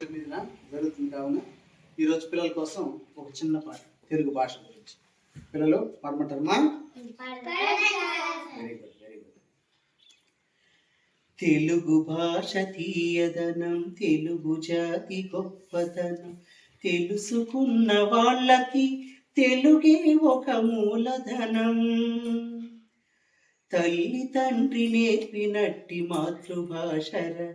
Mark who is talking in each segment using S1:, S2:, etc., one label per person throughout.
S1: మీద జరుగుతుంది కావున ఈరోజు పిల్లల కోసం ఒక చిన్న పాట తెలుగు భాష గురించి. పిల్లలు పడమంటారమ్మా very good very good Telugu భాష తీయదనం తెలుగు జాతి గొప్పతనం తెలుసుకున్న వాళ్ళకి తెలుగే ఒక మూలధనం. తల్లి తండ్రి నేర్పినట్టి మాతృభాషర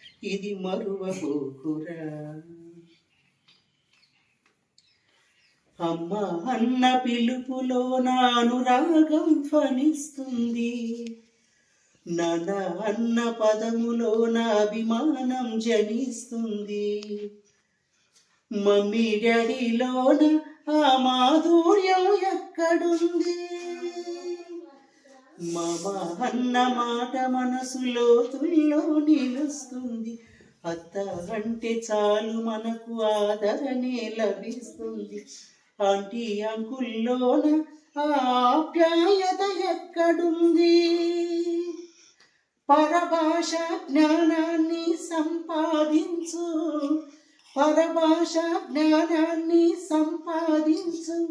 S1: ఇది మరువబోకురా. అమ్మ అన్న పిలుపులో నానురాగం ఫలిస్తుంది నన అన్న పదములో నా అభిమానం జనిస్తుంది. మమ్మీ డాడీలోన ఆ మాధుర్యం ఎక్కడుంది? మమ అన్న మాట మనసులో తుల్లో నిలుస్తుంది. అత్త అంటే చాలు మనకు ఆదరణే లభిస్తుంది. ఆంటీ అంకుల్లోన ఆప్యాయత ఎక్కడుంది? పరభాష జ్ఞానాన్ని సంపాదించు. పరభాష జ్ఞానాన్ని సంపాదించు.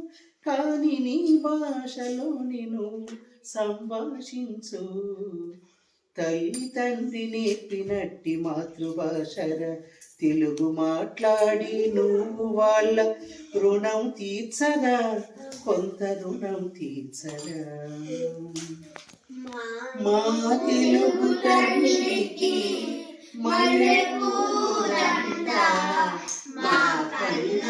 S1: కానీ నీ భాషలో నేను సంభాషించు. తల్లి తండ్రి నేర్పినట్టి మాతృభాషర తెలుగు మాట్లాడి నువ్వు వాళ్ళ రుణం తీర్చరా కొంత రుణం తీర్చరా. మా తెలుగు మల్లెపూదండ మా కన్న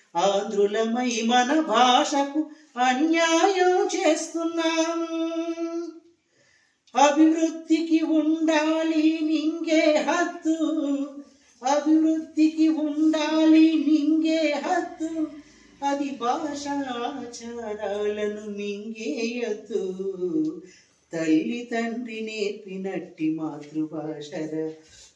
S1: ఆంధ్రులమై మన భాషకు అన్యాయం చేస్తున్నాం. అభివృద్ధికి ఉండాలి నింగే హద్దు. అభివృద్ధికి ఉండాలి నింగే హద్దు. అది భాషాచారాలను మింగేయద్దు తల్లి తండ్రి నేర్పినట్టి మాతృభాషర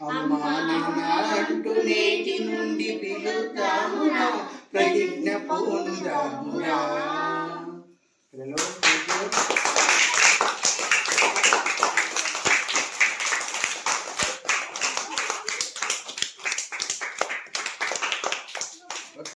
S1: అమ్మా నాన్న అంటూ నేటి నుండి పిలుతామురా ప్రతిజ్ఞ పోనుదామురా హలో